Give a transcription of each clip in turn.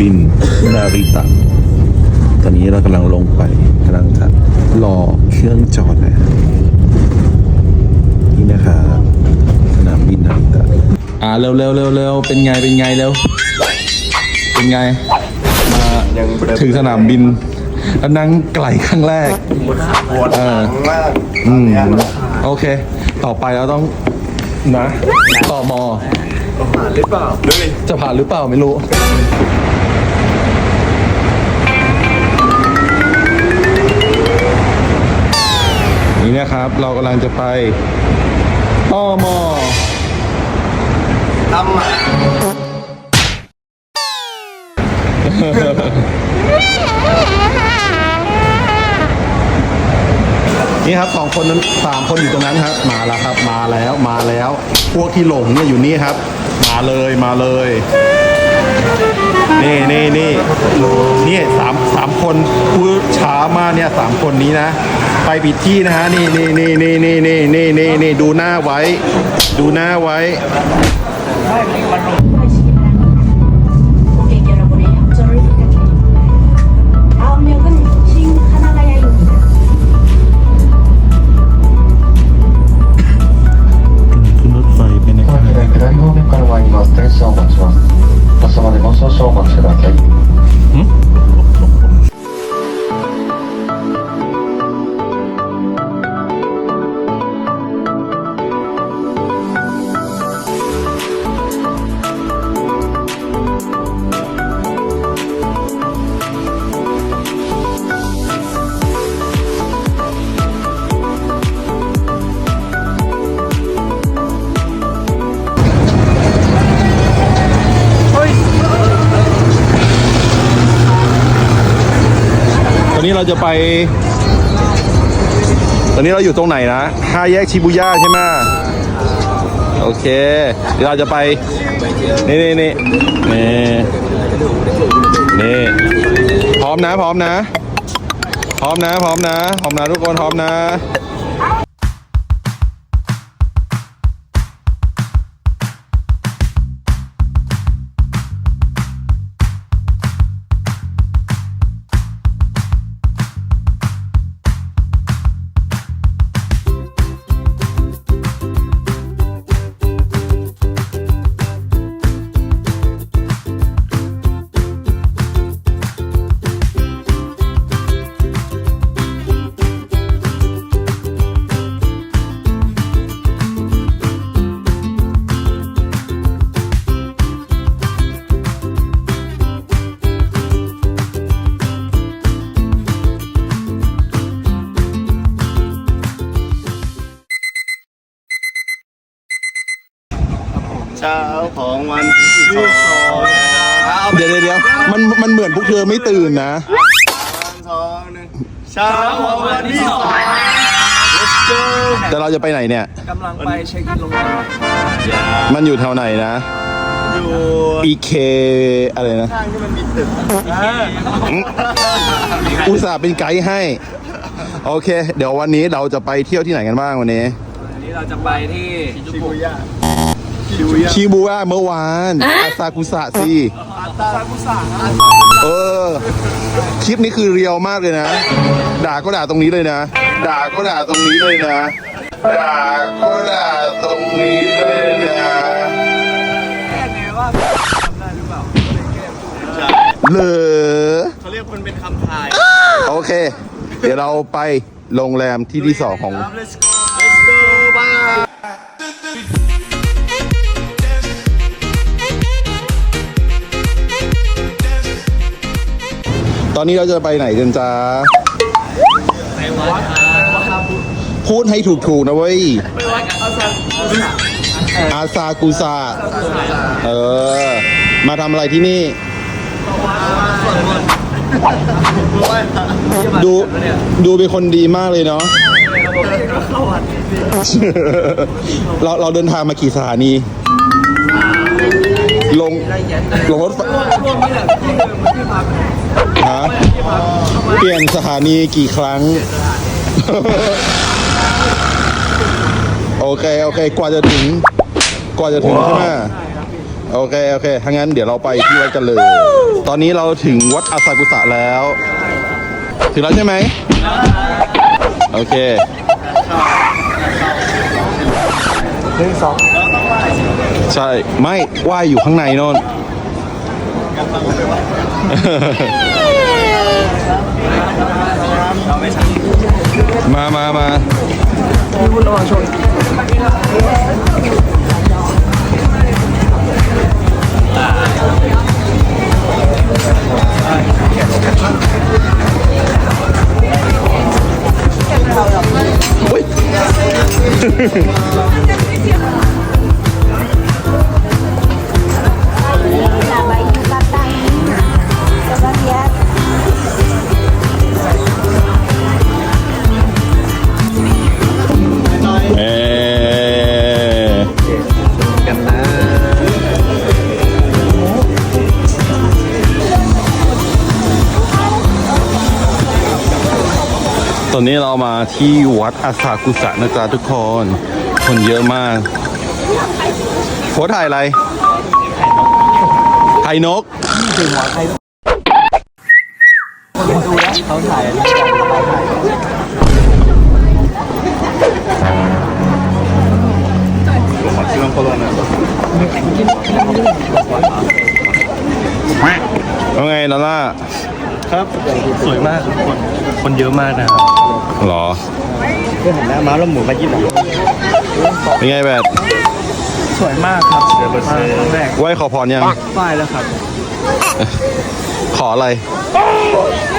บสนามบินนาริตะ ตอนนี้เรากำลังลงไปกำลังจะรอเครื่องจอดนะนี่นะครับสนามบินนาริตะ อ่าเร็วเร็วเร็วเร็วเป็นไงเป็นไงเร็ว เป็นไง มาถึงสนามบินแล้วนั่งไกลครั้งแรกปวดเออมากอืมโอเค ต่อไปเราต้องนะต่อมอหรือเปล่าดูดิจะผ่านหรือเปล่าไม่รู้ นี่นะครับ เรากำลังจะไปต่อมอทำอะนี่ครับสองคนนั้นสามคนอยู่ตรงนั้นครับ มาแล้วครับ มาแล้วมาแล้ว พวกที่หลงเนี่ยอยู่นี่ครับ มาเลยมาเลย นี่นี่นี่นี่สามสามคนผู้ช้ามากเนี่ยสามคนนี้นะ ไปผิดที่นะฮะนี่นี่นี่นี่นี่นี่นี่นี่นี่ดูหน้าไว้ ดูหน้าไว้ อนนี้เราจะไป ตอนนี้เราอยู่ตรงไหนนะห้าแยกชิบุย่าใช่ไหมโอเคเดี๋ยวเราจะไป นี่นี่นี่นี่นี่ พร้อมนะ พร้อมนะ พร้อมนะ พร้อมนะ พร้อมนะทุกคน พร้อมนะ เช้าของวันที่สองเอาเดี๋ยวเดี๋ยวเดี๋ยวมันมันเหมือนพวกเธอไม่ตื่นนะ สองหนึ่งเช้าของวันที่สอง Let's go แต่เราจะไปไหนเนี่ย กำลังไปเช็คอินโรงแรมมันอยู่แถวไหนนะ อยู่ EK อะไรนะ ข้างที่มันมีตึกอุตส่าห์เป็นไกด์ให้ โอเค เดี๋ยววันนี้เราจะไปเที่ยวที่ไหนกันบ้างวันนี้อันนี้เราจะไปที่ชิบุย่า ชิบุย่าชิบูย่าเมื่อวานอาซากุสะสิซากุสะเออ คลิปนี้คือเรียวมากเลยนะ ด่าก็ด่าตรงนี้เลยนะ ด่าก็ด่าตรงนี้เลยนะ ด่าก็ด่าตรงนี้เลยนะ แค่ไงว่าทำได้หรือเปล่าเหลอเขาเรียกมันเป็นคำทายโอเค เดี๋ยวเราไปโรงแรมที่ที่สองของ Let's go Let's go อนนี้เราจะไปไหนกันจ้าพูดให้ถูกๆนะเว้ยอาซากุสะเออ มาทำอะไรที่นี่ดูดูเป็นคนดีมากเลยเนาะเราเราเดินทางมากี่สถานี ลงลงรถไฟรวมนี่แหละที่เดิมที่พักฮะเปลี่ยนสถานีกี่ครั้ง โอเค โอเค กว่าจะถึง กว่าจะถึงใช่ไหมโอเค โอเคถ้างั้นเดี๋ยวเราไปที่วัดกันเลย ตอนนี้เราถึงวัดอาซากุสะแล้ว ถึงแล้วใช่ไหม โอเคหนึ่งสอง ใช่ไม่ว่ายอยู่ข้างในโน่นมามามาคุณ ตอนนี้เรามาที่วัดอาซากุสะนะจ๊ะทุกคน คนเยอะมากโพถ่ายอะไรถ่ายนกดูแล้วเขาถ่ายอันนี้กันเราถ่ายขอชื่อมันโคโลนะว่าไงลาล่า ครับ สวยมากคน คนเยอะมากนะครับ หรอเพื่อนผมแม่ม้าแล้วหมูมากินหรอเป็นไงแบบสวยมากครับเดี๋ยวมาครั้งแรกไหวขอพรยังป้ายแล้วครับ ขออะไร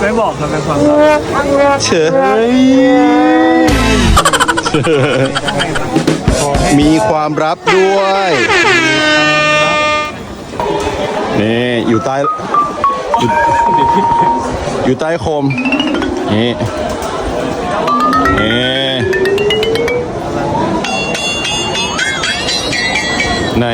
ไม่บอกครับเป็นความลับเชยมีความรับด้วย นี่ อยู่ใต้ อยู่อยู่ใต้โคม นี่ นี่ไหน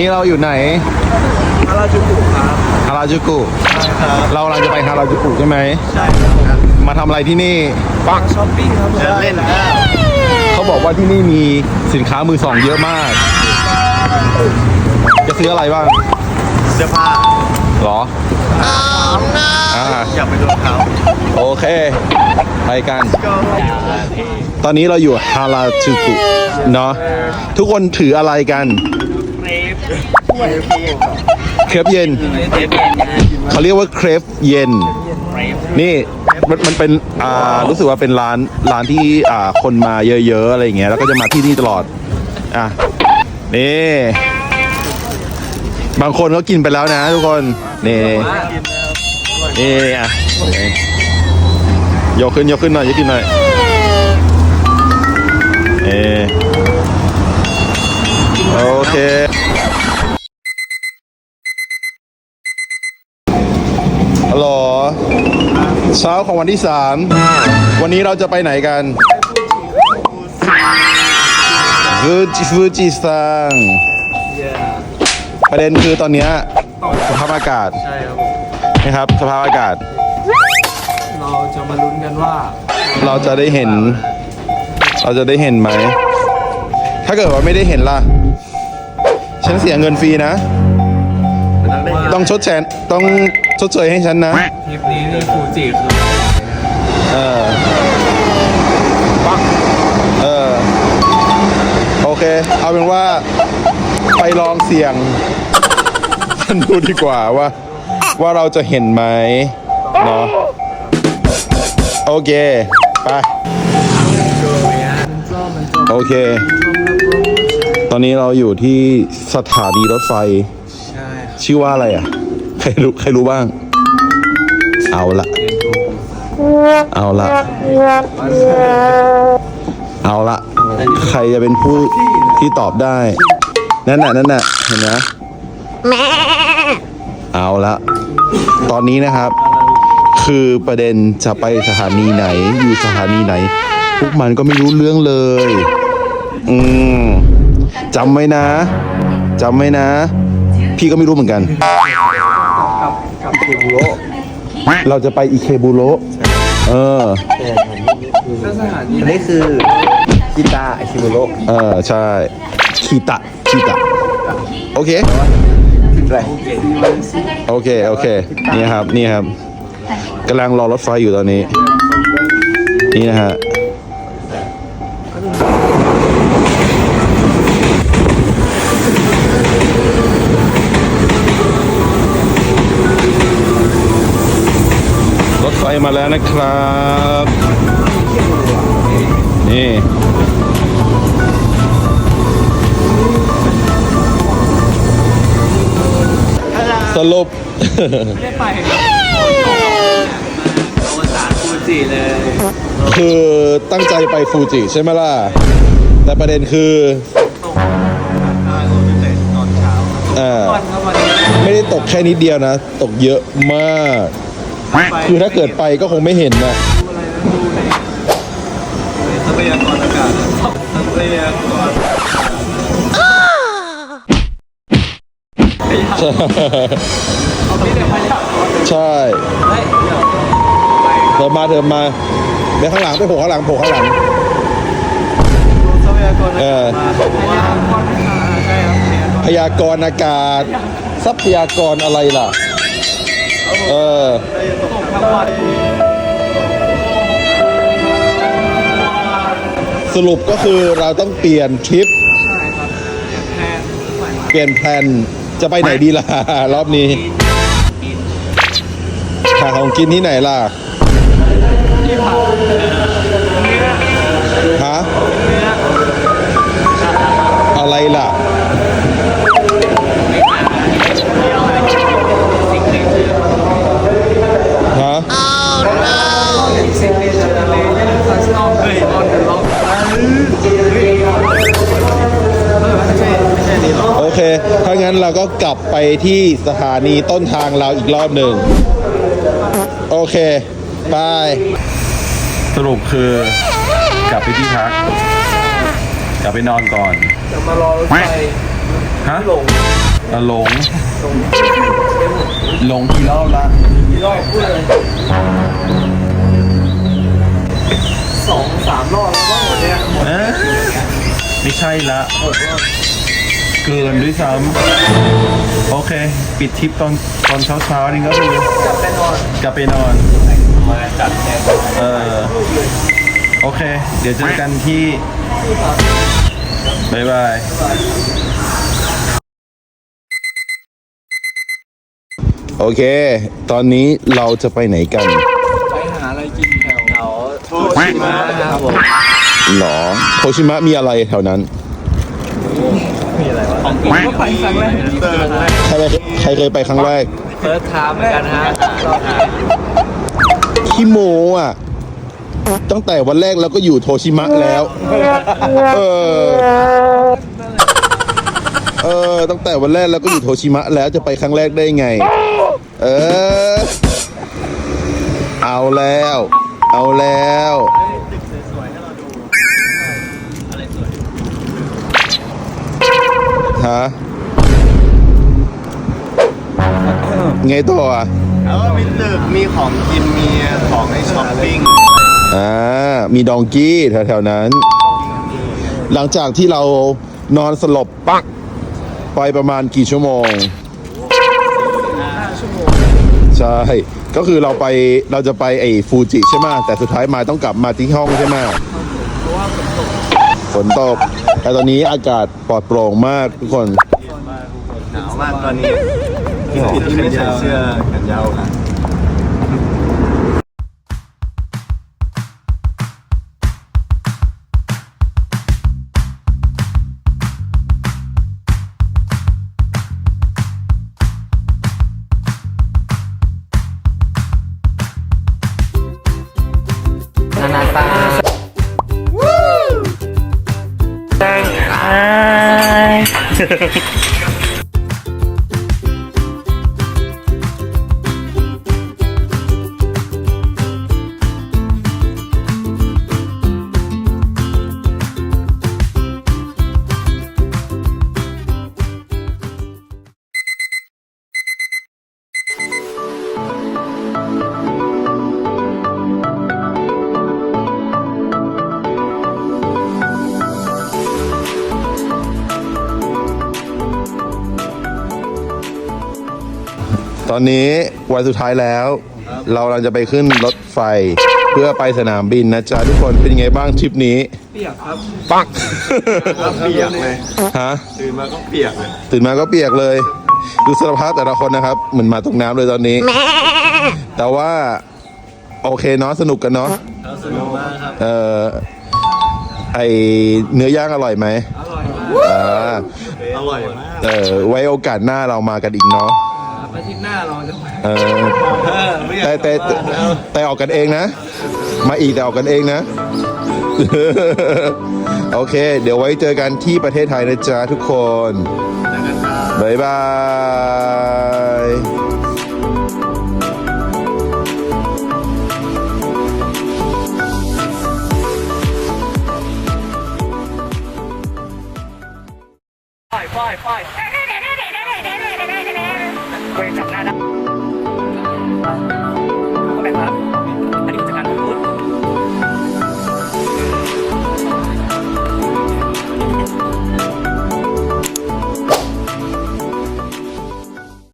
นนี้เราอยู่ไหนฮาราจูกุครับฮาราจูกุเรากำลังจะไปฮาราจูกุใช่ไหมใช่ครับมาทำอะไรที่นี่ปังช้อปปิ้งครับเดินเล่นนะเขาบอกว่าที่นี่มีสินค้ามือสองเยอะมาก จะซื้ออะไรบ้างเสื้อผ้าหรออ่าอยากไปดูรองเท้าโอเค ไปกัน ตอนนี้เราอยู่ฮาราจูกุเนาะทุกคนถืออะไรกัน เครปเย็น เขาเรียกว่าเครปเย็น นี่มันมันเป็นอ่ารู้สึกว่าเป็นร้านร้านที่อ่าคนมาเยอะๆอะไรอย่างเงี้ยแล้วก็จะมาที่นี่ตลอดอะนี่บางคนก็กินไปแล้วนะทุกคนนี่นี่อะยกขึ้นยกขึ้นหน่อยยกขึ้นหน่อยเออโอเค ฮัลโหลเช้าของวันที่สามวันนี้เราจะไปไหนกันฟูจิฟูจิซังประเด็นคือตอนเนี้ยสภาพอากาศใช่ครับผมนะครับ สภาพอากาศ เราจะมาลุ้นกันว่า เราจะได้เห็น เราจะได้เห็นไหม ถ้าเกิดว่าไม่ได้เห็นล่ะ ฉันเสียเงินฟรีนะ ต้องชดแชร์ต้อง ชดเชยให้ฉันนะ ทริปนี้นี่ฟูจิคือเออ ปักเออ โอเค เอาเป็นว่า ไปลองเสี่ยงกันดูดีกว่าว่า ว่าเราจะเห็นไหมเนาะโอเค ไป โอเค ตอนนี้เราอยู่ที่สถานีรถไฟ ใช่ ชื่อว่าอะไรอะ ใครรู้ใครรู้บ้าง เอาละ เอาละ เอาละ ใครจะเป็นผู้ที่ตอบได้ นั่นน่ะนั่นน่ะเห็นไหมเอาละ ตอนนี้นะครับ คือประเด็นจะไปสถานีไหน อยู่สถานีไหน พวกมันก็ไม่รู้เรื่องเลย อืมจำไว้นะจำไว้นะ พี่ก็ไม่รู้เหมือนกัน เทบุโรเราจะไปอิเคบุโรเออก็สถานีอันนี้คือกีตาร์คิโมโรเออใช่คีตะคีตะโอเคคืออะไรโอเค โอเค นี่ครับ นี่ครับกำลังรอรถไฟอยู่ตอนนี้ นี่นะฮะ รถไฟมาแล้วนะครับ นี่ สรุปไม่ได้ไปครับโอซาฟูจิเลย คือตั้งใจไปฟูจิใช่ไหมล่ะ แต่ประเด็นคือตกได้รถไปเตะตอนเช้าอ่าวันครับวันนี้ไม่ได้ตกแค่นิดเดียวนะ ตกเยอะมาก คือถ้าเกิดไปก็คงไม่เห็นนะดูอะไรนะดูในทรัพยากรอากาศทรัพยากรเอาพี่เดี๋ยวพยากรใช่เฮ้ยเดี๋ยวไปคเธรับอมาเธอมาไปข้างหลังไปโผล่ข้างหลังโผล่ข้างหลังดูทรัพยากรเออากาอศมาพยากรอากาศใช่ครับพยากรพยากรณ์อากาศ ทรัพยากรอะไรล่ะ เออสรุปก็คือเราต้องเปลี่ยนทริป ใช่ครับแทนใหม่มาเปลี่ยนแพลนจะไปไหนดีล่ะ รอบนี้หาของกินที่ไหนล่ะ ที่พัก ก็กลับไปที่สถานีต้นทางเราอีกรอบหนึ่ง โอเคบายสรุปคือกลับไปที่พัก กลับไปนอนก่อน จะมารอรถไฟฮะหลงอะหลงหลงกี่รอบละรอบพูดเลยสองสามรอบแล้วบ้างวันเนี้ยเอ๊ะไม่ใช่ละ เกินด้วยซ้ำโอเค ปิดทริปตอนตอนเช้าเช้าๆนี่ก็คือกลับไปนอนกลับไปนอนมาจัดแทนเออโอเค เดี๋ยวเจอกันที่บายบายโอเค ตอนนี้เราจะไปไหนกันไปหาอะไรกินแถวแถวโทชิมะนะครับผมหรอโทชิมะมีอะไรแถวนั้น ของกินก็ไปครั้งแรกเติร์ดเลยใครไปใครเคยไปครั้งแรกเฟิร์สไทม์เหมือนกันฮะรอบหาขี้โมอะ ตั้งแต่วันแรกเราก็อยู่โทชิมะแล้ว เออ เออ ตั้งแต่วันแรกเราก็อยู่โทชิมะแล้วจะไปครั้งแรกได้ไง เออ เอาแล้ว เอาแล้ว ฮะไงต่ออะแล้วก็มีตึกมีของกินมีของให้ช้อปปิ้งอ่ามีดองกี้แถวๆนั้น หลังจากที่เรานอนสลบปัก ไปประมาณกี่ชั่วโมง ใช่ ก็คือเราไปเราจะไปไอ้ฟูจิใช่ไหมแต่สุดท้ายมาต้องกลับมาที่ห้องใช่ไหม ฝนตก แต่ตอนนี้อากาศปลอดโปร่งมากทุกคน หนาวมากตอนนี้ที่ไม่ใส่เสื้อกันนยาวกัน ตอนนี้วันสุดท้ายแล้ว เรากำลังจะไปขึ้นรถไฟเพื่อไปสนามบินนะจ๊ะทุกคนเป็นยังไงบ้างทริปนี้ เปียกครับปักเปียกเลยฮะตื่นมาก็เปียกเลยตื่นมาก็เปียกเลย ดูสภาพแต่ละคนนะครับ เหมือนมาตกน้ำเลยตอนนี้ แต่ว่า โอเคเนาะสนุกกันเนาะสนุกมากครับ เออไอเนื้อย่างอร่อยไหมอร่อยมากอ่าอร่อยมาก เออไว้โอกาสหน้าเรามากันอีกเนาะ อาทิตย์หน้าเราจะไปเออเออไม่อยากแต่กลัแต่บบ้านแล้วแต่ออกกันเองนะ มาอีกแต่ออกกันเองนะ โอเค เดี๋ยวไว้เจอกันที่ประเทศไทยนะจ๊ะทุกคนบ๊ายบายไปไปไปเวรจับหน้าไ